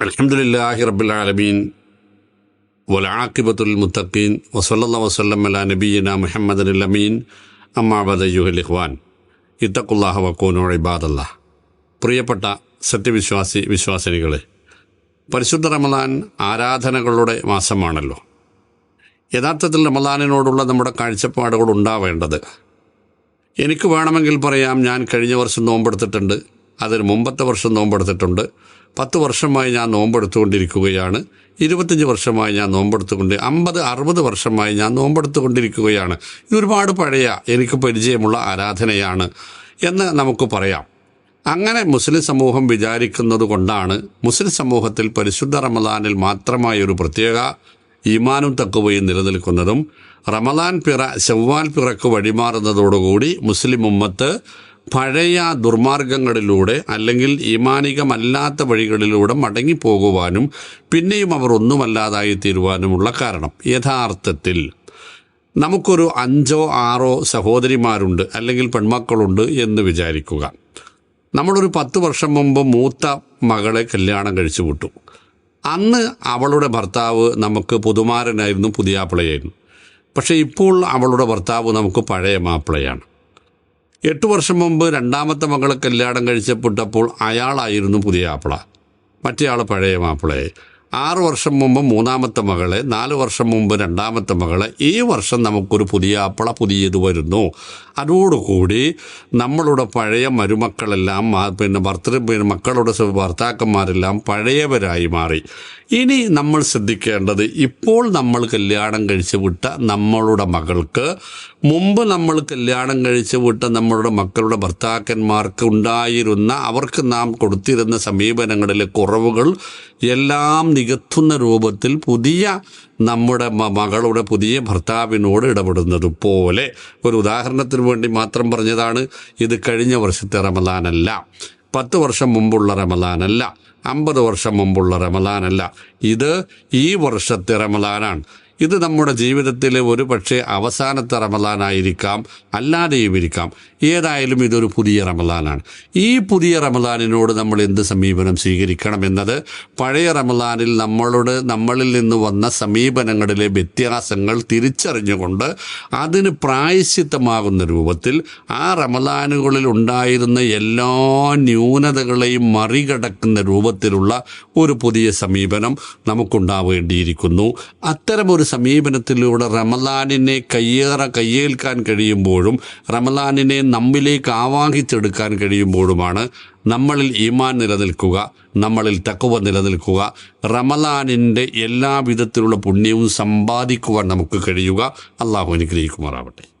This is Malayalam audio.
അലഹമുല്ലാഹി റബ്ബുലാലമീൻ വലാക്കിബത്തുൽ മുത്തഖീൻ വസല്ല വസ്ലം അല നബീന മുഹമ്മദ് അമീൻ. അമ്മാബദ് ഇഖ്വാൻ. ഇത്തക്കുല്ലാഹ വക്കോനോ ഇബാദല്ല. പ്രിയപ്പെട്ട സത്യവിശ്വാസി വിശ്വാസിനികളെ പരിശുദ്ധ റമദാൻ ആരാധനകളുടെ മാസമാണല്ലോ. യഥാർത്ഥത്തിൽ റമദാനിനോടുള്ള നമ്മുടെ കാഴ്ചപ്പാടുകൾ ഉണ്ടാവേണ്ടത്. എനിക്ക് വേണമെങ്കിൽ പറയാം ഞാൻ കഴിഞ്ഞ വർഷം നോമ്പെടുത്തിട്ടുണ്ട്. അതിന് മുമ്പത്തെ വർഷം നോമ്പെടുത്തിട്ടുണ്ട്. പത്ത് വർഷമായി ഞാൻ നോമ്പെടുത്തുകൊണ്ടിരിക്കുകയാണ്. ഇരുപത്തഞ്ച് വർഷമായി ഞാൻ നോമ്പെടുത്തുകൊണ്ട് അമ്പത് അറുപത് വർഷമായി ഞാൻ നോമ്പെടുത്തുകൊണ്ടിരിക്കുകയാണ്. ഇതൊരുപാട് പഴയ എനിക്ക് പരിചയമുള്ള ആരാധനയാണ് എന്ന് നമുക്ക് പറയാം. അങ്ങനെ മുസ്ലിം സമൂഹം വിചാരിക്കുന്നത് കൊണ്ടാണ് മുസ്ലിം സമൂഹത്തിൽ പരിശുദ്ധ റമദാനിൽ മാത്രമായ ഒരു പ്രത്യേക ഈമാനും തക്കുവയും നിലനിൽക്കുന്നതും റമദാൻ പിറ ചൊവ്വാൽ പിറക്ക് വഴിമാറുന്നതോടുകൂടി മുസ്ലിം ഉമ്മത്ത് പഴയ ദുർമാർഗങ്ങളിലൂടെ അല്ലെങ്കിൽ ഈമാനികമല്ലാത്ത വഴികളിലൂടെ മടങ്ങിപ്പോകുവാനും പിന്നെയും അവർ ഒന്നുമല്ലാതായി തീരുവാനുമുള്ള കാരണം. യഥാർത്ഥത്തിൽ നമുക്കൊരു അഞ്ചോ ആറോ സഹോദരിമാരുണ്ട് അല്ലെങ്കിൽ പെൺമക്കളുണ്ട് എന്ന് വിചാരിക്കുക. നമ്മളൊരു പത്ത് വർഷം മുമ്പ് മൂത്ത മകളെ കല്യാണം കഴിച്ചു വിട്ടു. അന്ന് അവളുടെ ഭർത്താവ് നമുക്ക് പുതുമാരനായിരുന്നു പുതിയാപ്പിളയായിരുന്നു. പക്ഷേ ഇപ്പോൾ അവളുടെ ഭർത്താവ് നമുക്ക് പഴയ മാപ്പിളയാണ്. എട്ട് വർഷം മുമ്പ് രണ്ടാമത്തെ മകളെ കല്യാണം കഴിച്ചപ്പെട്ടപ്പോൾ അയാളായിരുന്നു പുതിയ ആപ്പിള മറ്റേ ആൾ പഴയ മാപ്പിളയെ ആറ് വർഷം മുമ്പ് മൂന്നാമത്തെ മകളെ നാല് വർഷം മുമ്പ് രണ്ടാമത്തെ മകളെ. ഈ വർഷം നമുക്കൊരു പുതിയ ആപ്പിള പുതിയത് വരുന്നു. അതോടുകൂടി നമ്മളുടെ പഴയ മരുമക്കളെല്ലാം പിന്നെ ഭർത്തൃ പിന്നെ മക്കളുടെ ഭർത്താക്കന്മാരെല്ലാം പഴയവരായി മാറി. ഇനി നമ്മൾ ശ്രദ്ധിക്കേണ്ടത് ഇപ്പോൾ നമ്മൾ കല്യാണം കഴിച്ചു വിട്ട നമ്മളുടെ മകൾക്ക് മുമ്പ് നമ്മൾ കല്യാണം കഴിച്ചു വിട്ട നമ്മളുടെ മക്കളുടെ ഭർത്താക്കന്മാർക്ക് ഉണ്ടായിരുന്ന അവർക്ക് നാം കൊടുത്തിരുന്ന സമീപനങ്ങളിലെ കുറവുകൾ എല്ലാം നികത്തുന്ന രൂപത്തിൽ പുതിയ നമ്മുടെ മകളുടെ പുതിയ ഭർത്താവിനോട് ഇടപെടുന്നത് പോലെ ഒരു ഉദാഹരണത്തിന് വേണ്ടി മാത്രം പറഞ്ഞതാണ് ഇത് കഴിഞ്ഞ വർഷത്തെ റമദാനല്ല പത്ത് വർഷം മുമ്പുള്ള റമദാനല്ല അമ്പത് വർഷം മുമ്പുള്ള റമദാനല്ല. ഇത് ഈ വർഷത്തെ റമദാനാണ്. ഇത് നമ്മുടെ ജീവിതത്തിലെ ഒരു പക്ഷേ അവസാനത്തെ റമദാനായിരിക്കാം അല്ലാതെയും ഇരിക്കാം. ഏതായാലും ഇതൊരു പുതിയ റമദാനാണ്. ഈ പുതിയ റമദാനിനോട് നമ്മൾ എന്ത് സമീപനം സ്വീകരിക്കണം എന്നത് പഴയ റമദാനിൽ നമ്മളോട് നമ്മളിൽ നിന്ന് വന്ന സമീപനങ്ങളിലെ വ്യത്യാസങ്ങൾ തിരിച്ചറിഞ്ഞുകൊണ്ട് അതിന് പ്രായശ്ചിത്തമാകുന്ന രൂപത്തിൽ ആ റമദാനുകളിൽ ഉണ്ടായിരുന്ന എല്ലാ ന്യൂനതകളെയും മറികടക്കുന്ന രൂപത്തിലുള്ള ഒരു പുതിയ സമീപനം നമുക്കുണ്ടാവേണ്ടിയിരിക്കുന്നു. അത്തരമൊരു സമീപനത്തിലൂടെ റമലാനിനെ കയ്യേറ കയ്യേൽക്കാൻ കഴിയുമ്പോഴും റമലാനിനെ നമ്മിലേക്ക് ആവാഹിച്ചെടുക്കാൻ കഴിയുമ്പോഴുമാണ് നമ്മളിൽ ഈമാൻ നിലനിൽക്കുക നമ്മളിൽ തക്കുവ നിലനിൽക്കുക. റമലാനിന്റെ എല്ലാ വിധത്തിലുള്ള പുണ്യവും സമ്പാദിക്കുവാൻ നമുക്ക് കഴിയുക. അള്ളാഹു അനുഗ്രഹിക്കുമാറാവട്ടെ.